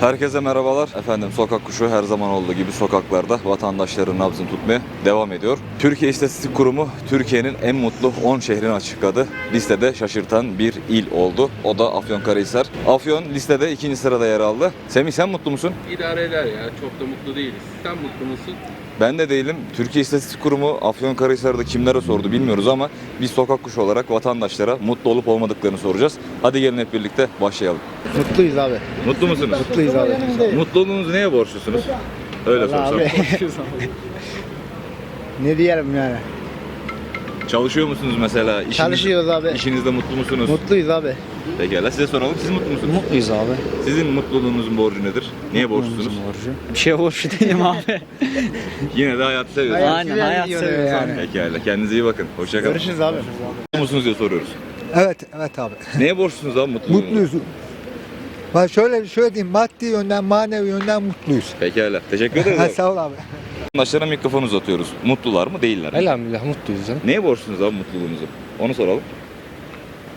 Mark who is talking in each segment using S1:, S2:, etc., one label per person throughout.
S1: Herkese merhabalar. Efendim sokak kuşu her zaman olduğu gibi sokaklarda vatandaşların nabzını tutmaya devam ediyor. Türkiye İstatistik Kurumu Türkiye'nin en mutlu 10 şehrini açıkladı. Listede şaşırtan bir il oldu. O da Afyonkarahisar. Afyon listede ikinci sırada yer aldı. Semih sen mutlu musun?
S2: İdare ya. Çok da mutlu değiliz. Sen mutlu musun?
S1: Ben de değilim. Türkiye İstatistik Kurumu Afyonkarahisar'da kimlere sordu bilmiyoruz ama biz sokak kuşu olarak vatandaşlara mutlu olup olmadıklarını soracağız. Hadi gelin hep birlikte başlayalım.
S3: Mutluyuz abi.
S1: Mutlu musunuz?
S3: Mutluyuz abi.
S1: Mutluluğunuzu neye borçlusunuz? Öyle
S3: Vallahi
S1: sorsam.
S3: abi. ne diyelim yani?
S1: Çalışıyor musunuz mesela? İşiniz,
S3: Çalışıyoruz abi.
S1: İşinizde mutlu musunuz?
S3: Mutluyuz abi.
S1: Pekala size soralım. Siz mutlu musunuz?
S4: Mutluyuz abi.
S1: Sizin mutluluğunuzun borcu nedir? Niye borçlusunuz?
S4: Bir şey borçlu değilim abi.
S1: Yine de hayatı seviyorsunuz.
S4: Aynen,
S3: güzel
S4: hayat seviyoruz
S3: yani.
S1: Pekala. Kendinize iyi bakın. Hoşçakalın.
S3: Görüşürüz abi.
S1: Mutlu musunuz diye soruyoruz.
S5: Evet, evet abi.
S1: Neye borçlusunuz abi mutluluğunuzu?
S5: Mutluyuz. Ben şöyle şöyle diyeyim, maddi yönden, manevi yönden mutluyuz.
S1: Pekala. Teşekkür ederiz. Abi.
S5: sağ ol abi.
S1: Vatandaşlara mikrofon uzatıyoruz. Mutlular mı değiller mi?
S6: Elhamdülillah mutluyuz canım.
S1: Neye borçlusunuz abi mutluluğunuzu? Onu soralım.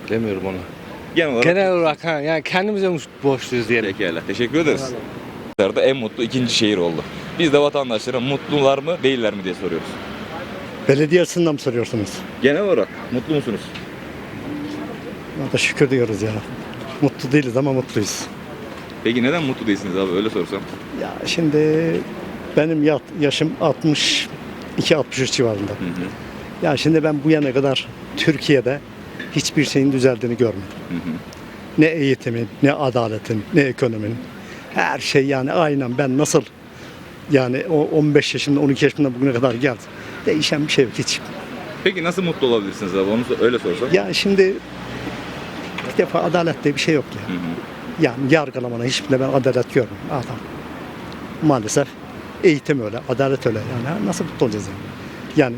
S6: Demiyorum onu.
S1: Genel olarak.
S6: Genel olarak ha, yani kendimize mut- borçluyuz diyelim.
S1: Pekala. Teşekkür ederiz. Da en mutlu ikinci şehir oldu. Biz de vatandaşlara mutlular mı değiller mi diye soruyoruz.
S7: Belediyesinden mi soruyorsunuz?
S1: Genel olarak mutlu musunuz?
S7: Ona da şükür diyoruz ya. Mutlu değiliz ama mutluyuz.
S1: Peki neden mutlu değilsiniz abi öyle sorsam?
S7: Ya şimdi benim ya- yaşım 62-63 civarında.
S1: Hı hı.
S7: Ya şimdi ben bu yana kadar Türkiye'de hiçbir şeyin düzeldiğini görmedim.
S1: Hı hı.
S7: Ne eğitimin, ne adaletin, ne ekonominin. Her şey yani aynen ben nasıl yani o 15 yaşında 12 yaşında bugüne kadar geldim. Değişen bir şey yok hiç.
S1: Peki nasıl mutlu olabilirsiniz abi onu öyle sorsam?
S7: Ya şimdi bir defa adalet diye bir şey yok ya.
S1: Hı hı.
S7: Yani yargılamana hiçbir ben adalet görmüyorum. Adam. Maalesef eğitim öyle, adalet öyle. Yani nasıl mutlu olacağız yani? Yani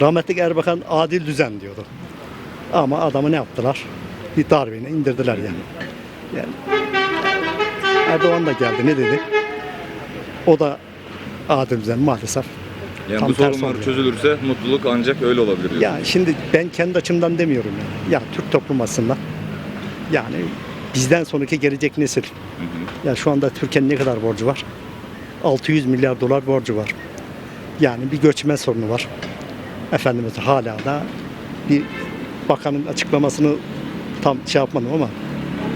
S7: rahmetli Erbakan adil düzen diyordu. Ama adamı ne yaptılar? Bir darbine indirdiler yani. yani. Erdoğan da geldi ne dedi? O da adil düzen maalesef.
S1: Yani
S7: Tam
S1: bu sorunlar çözülürse mutluluk ancak öyle olabilir diyorsunuz.
S7: Ya şimdi ben kendi açımdan demiyorum yani. Ya Türk toplum aslında. Yani bizden sonraki gelecek nesil.
S1: Hı hı.
S7: Ya şu anda Türkiye'nin ne kadar borcu var? 600 milyar dolar borcu var. Yani bir göçmen sorunu var. Efendimiz hala da bir bakanın açıklamasını tam şey yapmadım ama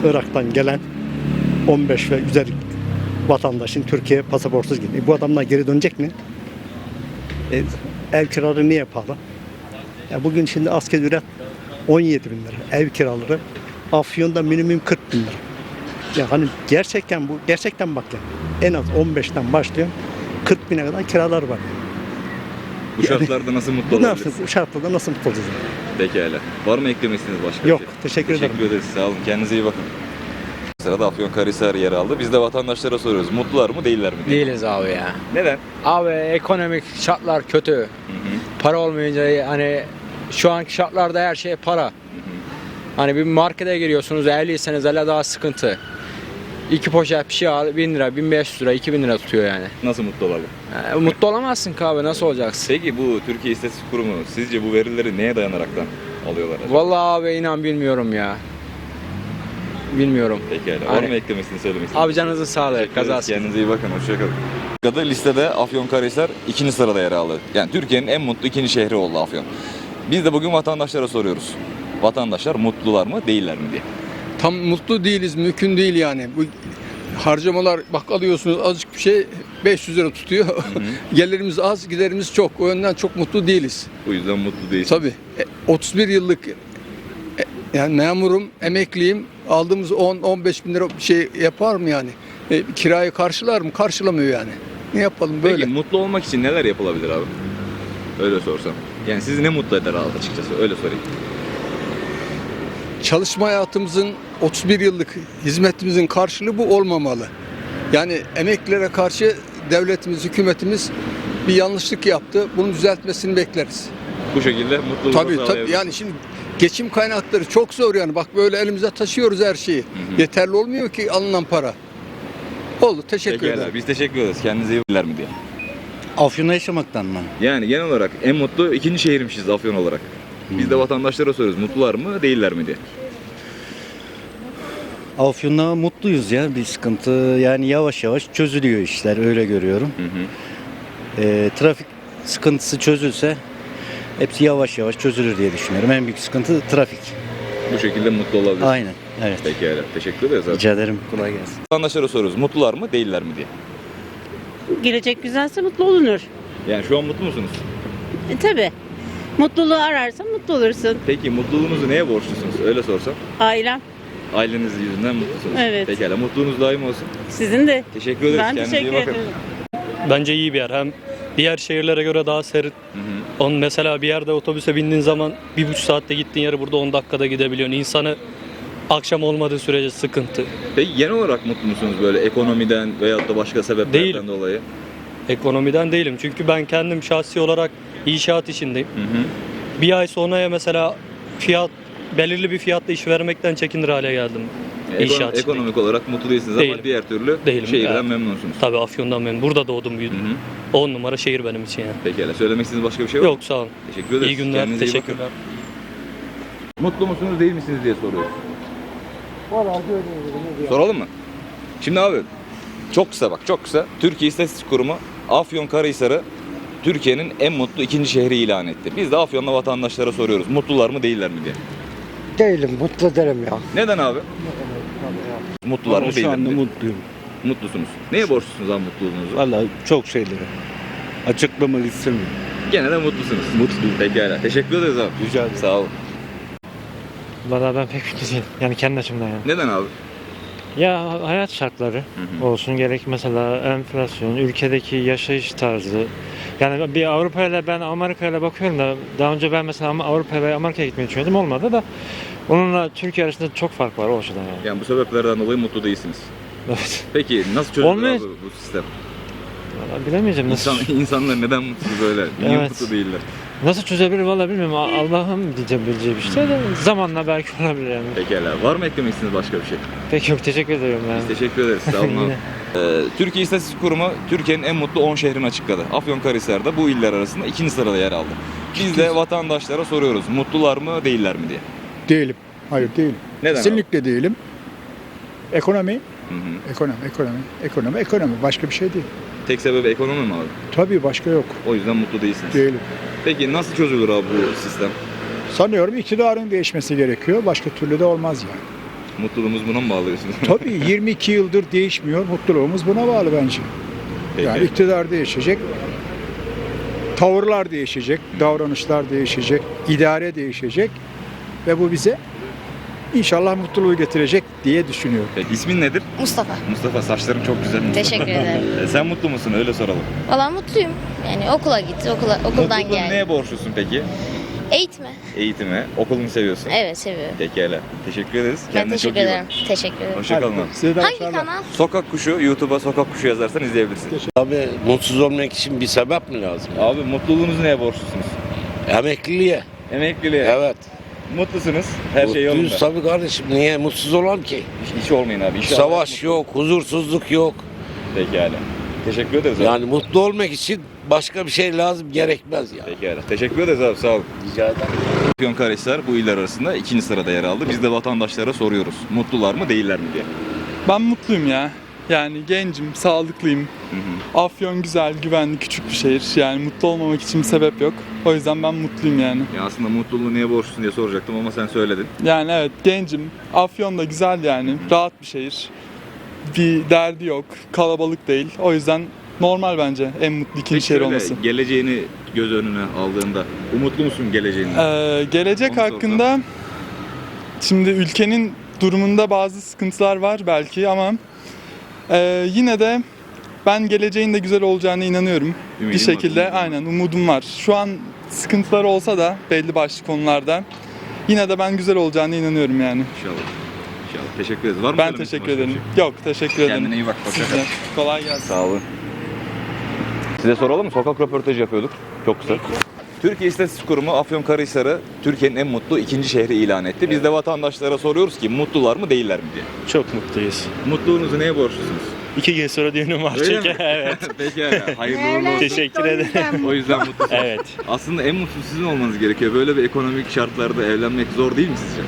S7: Irak'tan gelen 15 ve üzeri vatandaşın Türkiye pasaportsuz gidiyor. E bu adamlar geri dönecek mi? E, ev kiraları niye pahalı? Ya bugün şimdi asgari ücret 17 bin lira. Ev kiraları Afyon'da minimum 40 bin lira. Ya hani gerçekten bu gerçekten bak ya en az 15'ten başlıyor 40 bine kadar kiralar var.
S1: Bu şartlarda nasıl mutlu olabiliriz?
S7: Bu şartlarda nasıl mutlu olacağız? yani?
S1: Pekala. Var mı eklemek istediğiniz başka
S7: Yok,
S1: bir şey?
S7: teşekkür ederim.
S1: Teşekkür ederiz. Sağ olun. Kendinize iyi bakın. Sırada Afyonkarahisar yer aldı. Biz de vatandaşlara soruyoruz. Mutlular mı değiller mi diye.
S4: Değiliz abi ya.
S1: Neden?
S4: Abi ekonomik şartlar kötü.
S1: Hı hı.
S4: Para olmayınca hani şu anki şartlarda her şey para. Hani bir markete giriyorsunuz 50'seniz hele daha sıkıntı. İki poşet bir şey al 1000 lira, 1500 lira, 2000 lira tutuyor yani.
S1: Nasıl mutlu olalım?
S4: Yani mutlu olamazsın ki abi nasıl olacaksın?
S1: Peki bu Türkiye İstatistik Kurumu sizce bu verileri neye dayanaraktan alıyorlar? acaba?
S4: Vallahi abi inan bilmiyorum ya. Bilmiyorum.
S1: Pekala. Var
S4: Hani-
S1: mı eklemek istediğiniz söylemek?
S4: Abi canınızı sağlık,
S1: Teşekkür ederiz.
S4: kazası.
S1: Kendinize iyi bakın. Hoşçakalın. Kadı listede Afyonkarahisar ikinci sırada yer aldı. Yani Türkiye'nin en mutlu ikinci şehri oldu Afyon. Biz de bugün vatandaşlara soruyoruz. Vatandaşlar mutlular mı değiller mi diye.
S8: Tam mutlu değiliz, mümkün değil yani. Bu harcamalar bak alıyorsunuz azıcık bir şey 500 lira tutuyor. Gelirimiz az, giderimiz çok. O yönden çok mutlu değiliz.
S1: Bu yüzden mutlu değiliz.
S8: Tabii. e, 31 yıllık e, yani memurum, emekliyim. Aldığımız 10-15 bin lira bir şey yapar mı yani? E, kirayı karşılar mı? Karşılamıyor yani. Ne yapalım böyle?
S1: Peki mutlu olmak için neler yapılabilir abi? Öyle sorsam. Yani sizi ne mutlu eder abi açıkçası öyle sorayım.
S8: çalışma hayatımızın 31 yıllık hizmetimizin karşılığı bu olmamalı. Yani emeklilere karşı devletimiz, hükümetimiz bir yanlışlık yaptı. Bunu düzeltmesini bekleriz.
S1: Bu şekilde mutluluğu
S8: Tabii tabii yani şimdi geçim kaynakları çok zor yani. Bak böyle elimize taşıyoruz her şeyi. Yeterli olmuyor ki alınan para. Oldu. Teşekkür
S1: Pekala,
S8: ederim.
S1: biz teşekkür ederiz. Kendinize iyi bakın mi diye.
S3: Afyon'da yaşamaktan mı?
S1: Yani genel olarak en mutlu ikinci şehirmişiz Afyon olarak. Biz de vatandaşlara soruyoruz. Mutlular mı değiller mi diye.
S3: Afyon'da mutluyuz ya. Bir sıkıntı yani yavaş yavaş çözülüyor işler öyle görüyorum.
S1: Hı hı.
S3: Ee, trafik sıkıntısı çözülse hepsi yavaş yavaş çözülür diye düşünüyorum. En büyük sıkıntı trafik.
S1: Bu şekilde mutlu olabilir.
S3: Aynen. Evet.
S1: Peki öyle. Teşekkür ederiz abi.
S3: Rica ederim. Kolay gelsin.
S1: Vatandaşlara soruyoruz. Mutlular mı değiller mi diye.
S9: Gelecek güzelse mutlu olunur.
S1: Yani şu an mutlu musunuz?
S9: E, tabii. Mutluluğu ararsan mutlu olursun.
S1: Peki mutluluğunuzu neye borçlusunuz? Öyle sorsam.
S9: Ailem.
S1: Aileniz yüzünden mutlusunuz.
S9: Evet.
S1: Pekala. Mutluluğunuz daim olsun.
S9: Sizin de.
S1: Teşekkür ederiz.
S9: Ben
S1: Kendinize iyi
S9: teşekkür
S1: bakın.
S9: ederim.
S10: Bence iyi bir yer. Hem diğer şehirlere göre daha serin.
S1: Hı hı.
S10: On mesela bir yerde otobüse bindiğin zaman bir buçuk saatte gittiğin yere burada 10 dakikada gidebiliyorsun. İnsanı akşam olmadığı sürece sıkıntı.
S1: Peki genel olarak mutlu musunuz böyle ekonomiden veyahut da başka sebeplerden
S10: Değilim.
S1: dolayı?
S10: Ekonomiden değilim. Çünkü ben kendim şahsi olarak inşaat işindeyim.
S1: Hı hı.
S10: Bir ay sonraya mesela fiyat belirli bir fiyatla iş vermekten çekinir hale geldim.
S1: Ekonomik olarak mutlu değilsiniz ama
S10: Değilim.
S1: diğer türlü
S10: Değilim,
S1: şehirden
S10: evet.
S1: memnunsunuz.
S10: Tabii Afyon'dan memnun. Burada doğdum büyüdüm.
S1: hı.
S10: 10 numara şehir benim için yani.
S1: Pekala. Söylemek istediğiniz başka bir şey var mı?
S10: Yok sağ olun.
S1: Teşekkür ederiz.
S10: İyi günler.
S1: Kendinize iyi bakın.
S10: Teşekkürler.
S1: Mutlu musunuz değil misiniz diye soruyoruz. Soralım mı? Şimdi abi çok kısa bak çok kısa. Türkiye İstatistik Kurumu Afyonkarahisar'ı Türkiye'nin en mutlu ikinci şehri ilan etti. Biz de Afyon'da vatandaşlara soruyoruz. Mutlular mı değiller mi diye.
S5: Değilim, mutlu derim ya.
S1: Neden abi? Mutlular mı değiller mi? diye.
S11: mutluyum.
S1: Mutlusunuz. Neye borçlusunuz abi mutluluğunuzu?
S11: Valla çok şeylere. Açıklamak istemiyorum.
S1: Gene de mutlusunuz.
S11: Mutluyum.
S1: Pekala. Teşekkür ederiz abi.
S11: Rica ederim.
S1: Sağ olun.
S12: Valla ben pek değilim. Yani kendi açımdan yani.
S1: Neden abi?
S12: Ya hayat şartları
S1: Hı hı.
S12: olsun gerek mesela enflasyon, ülkedeki yaşayış tarzı. Yani bir Avrupa ile ben Amerika ile bakıyorum da daha önce ben mesela Ama- Avrupa ve Amerika'ya gitmeyi düşünüyordum olmadı da onunla Türkiye arasında çok fark var o açıdan yani.
S1: Yani bu sebeplerden dolayı mutlu değilsiniz.
S12: Evet.
S1: Peki nasıl çözülür
S12: Olmuyor.
S1: abi bu sistem?
S12: Valla bilemeyeceğim nasıl,
S1: İnsan, insanlar neden mutsuz böyle? Niye
S12: Evet.
S1: mutlu değiller?
S12: nasıl çözebilir valla bilmiyorum. A- Allah'ım diyeceğim bileceği bir şey de zamanla belki olabilir yani.
S1: Pekala. Var mı eklemek istediğiniz başka bir şey?
S12: Peki yok teşekkür ederim ben.
S1: Biz teşekkür ederiz. Sağ olun abi.
S12: Yine.
S1: Ee, Türkiye İstatistik Kurumu Türkiye'nin en mutlu 10 şehrini açıkladı. Afyonkarahisar da bu iller arasında ikinci sırada yer aldı. Biz de vatandaşlara soruyoruz. Mutlular mı değiller mi diye.
S5: Değilim. Hayır değilim.
S1: Neden?
S5: Kesinlikle değilim. Ekonomi,
S1: Hı hı.
S5: ekonomi, ekonomi, ekonomi, ekonomi. Başka bir şey değil.
S1: Tek sebebi ekonomi mi abi?
S5: Tabii başka yok.
S1: O yüzden mutlu değilsiniz.
S5: Değilim.
S1: Peki nasıl çözülür abi bu sistem?
S5: Sanıyorum iktidarın değişmesi gerekiyor. Başka türlü de olmaz yani.
S1: Mutluluğumuz buna mı bağlıyorsunuz?
S5: Tabii 22 yıldır değişmiyor. Mutluluğumuz buna bağlı bence.
S1: Peki.
S5: Yani iktidar değişecek. Tavırlar değişecek, davranışlar değişecek, idare değişecek ve bu bize inşallah mutluluğu getirecek diye düşünüyorum.
S1: Peki, ismin nedir?
S13: Mustafa.
S1: Mustafa saçların çok güzel. Mustafa.
S13: Teşekkür ederim.
S1: Ee, Sen mutlu musun? Öyle soralım.
S13: Valla mutluyum. Yani okula gitti, okula, okuldan
S1: Mutluluğunu
S13: geldi.
S1: neye borçlusun peki?
S13: Eğitime.
S1: Eğitime. Okulunu seviyorsun.
S13: Evet seviyorum.
S1: Pekala. Teşekkür ederiz.
S13: Ben
S1: Kendine
S13: teşekkür
S1: çok iyi
S13: ederim.
S1: bak.
S13: Teşekkür ederim.
S1: Hoşçakalın abi.
S5: Size de
S13: Hangi
S5: başarılar.
S13: kanal?
S1: Sokak Kuşu, YouTube'a Sokak Kuşu yazarsan izleyebilirsin.
S11: Abi mutsuz olmak için bir sebep mi lazım?
S1: Abi mutluluğunuzu neye borçlusunuz?
S11: Emekliliğe.
S1: Emekliliğe.
S11: Evet.
S1: Mutlusunuz. Her şey yolunda.
S11: Mutluyuz tabii kardeşim. Niye mutsuz olan ki?
S1: Hiç, hiç olmayın abi. İnşallah
S11: Savaş
S1: mutlu-
S11: yok, huzursuzluk yok.
S1: Pekala. Teşekkür ederiz abi.
S11: Yani mutlu olmak için başka bir şey lazım gerekmez ya.
S1: Pekala. Teşekkür ederiz abi. Sağ olun.
S11: Rica ederim.
S1: Afyonkarahisar bu iller arasında ikinci sırada yer aldı. Biz de vatandaşlara soruyoruz. Mutlular mı değiller mi diye.
S14: Ben mutluyum ya. Yani gencim, sağlıklıyım.
S1: Hı hı.
S14: Afyon güzel, güvenli, küçük bir şehir. Yani mutlu olmamak için bir sebep yok. O yüzden ben mutluyum yani.
S1: Ya aslında mutluluğu niye borçlusun diye soracaktım ama sen söyledin.
S14: Yani evet gencim. Afyon da güzel yani. Rahat bir şehir. Bir derdi yok. Kalabalık değil. O yüzden normal bence en mutlu ikinci
S1: Peki
S14: şehir
S1: şöyle,
S14: olması.
S1: geleceğini göz önüne aldığında umutlu musun geleceğinden?
S14: Ee, gelecek
S1: Onu sorsam.
S14: hakkında şimdi ülkenin durumunda bazı sıkıntılar var belki ama e, yine de ben geleceğin de güzel olacağına inanıyorum.
S1: Ümidin
S14: bir şekilde
S1: var.
S14: aynen umudum var. Şu an sıkıntılar olsa da belli başlı konularda yine de ben güzel olacağına inanıyorum yani.
S1: İnşallah. İnşallah. Teşekkür ederiz. Var mı
S14: Ben teşekkür ederim.
S1: bir
S14: Yok teşekkür
S1: şey?
S14: ederim.
S1: Kendine iyi bak. Hoşça kal.
S14: Kolay gelsin.
S1: Sağ olun. Size soralım mı? Sokak röportajı yapıyorduk. Çok kısa. Türkiye İstatistik Kurumu Afyonkarahisar'ı Türkiye'nin en mutlu ikinci şehri ilan etti. Biz de vatandaşlara soruyoruz ki mutlular mı değiller mi diye.
S12: Çok mutluyuz.
S1: Mutluluğunuzu neye borçlusunuz?
S12: İki gün sonra düğünüm var
S1: Öyle
S12: çünkü.
S1: mi?
S12: evet.
S1: Peki hayırlı uğurlu olsun.
S12: Teşekkür ederim.
S1: O yüzden mutlusunuz.
S12: Evet.
S1: Aslında en mutlu sizin olmanız gerekiyor. Böyle bir ekonomik şartlarda evlenmek zor değil mi sizce?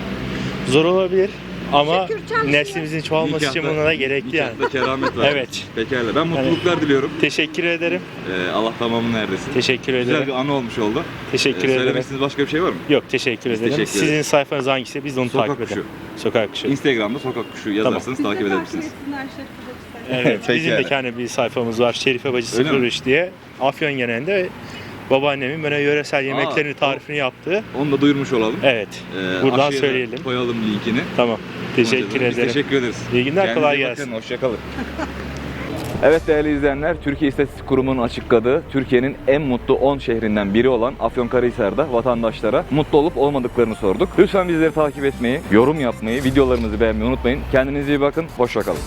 S12: Zor olabilir
S9: Ama neslimizin çoğalması için
S1: Nikahta-
S9: buna da gerekli yani.
S1: Nikahta keramet var.
S9: Evet.
S1: Pekala. Ben mutluluklar diliyorum.
S9: Teşekkür ederim.
S1: Ee, Allah tamamını erdesin.
S9: Teşekkür
S1: Güzel
S9: ederim.
S1: bir anı olmuş oldu.
S9: Teşekkür
S1: Ee,
S9: ederim.
S1: Söylemek istediğiniz başka bir şey var mı?
S9: Yok teşekkür
S1: Biz
S9: ederim.
S1: teşekkür
S9: Sizin
S1: ederiz.
S9: sayfanız hangisi biz de onu
S1: Sokak
S9: takip edelim. Sokak kuşu.
S1: Instagram'da sokak kuşu yazarsanız takip edebilirsiniz.
S9: Evet,
S1: Peki
S9: bizim de
S1: yani.
S9: kendi bir sayfamız var. Şerife Bacı
S1: Öyle mi?
S9: 03 diye. Afyon genelinde babaannemin böyle yöresel yemeklerini tarifini yaptığı.
S1: Onu da duyurmuş olalım.
S9: Evet.
S1: Ee,
S9: Buradan
S1: aşağıya da
S9: söyleyelim.
S1: Koyalım linkini.
S9: Tamam. Teşekkür
S1: Biz
S9: ederim.
S1: teşekkür ederiz.
S9: İyi günler,
S1: Kendinize
S9: kolay gelsin.
S1: bakın, Hoşçakalın. Evet değerli izleyenler, Türkiye İstatistik Kurumu'nun açıkladığı Türkiye'nin en mutlu 10 şehrinden biri olan Afyonkarahisar'da vatandaşlara mutlu olup olmadıklarını sorduk. Lütfen bizleri takip etmeyi, yorum yapmayı, videolarımızı beğenmeyi unutmayın. Kendinize iyi bakın, hoşçakalın.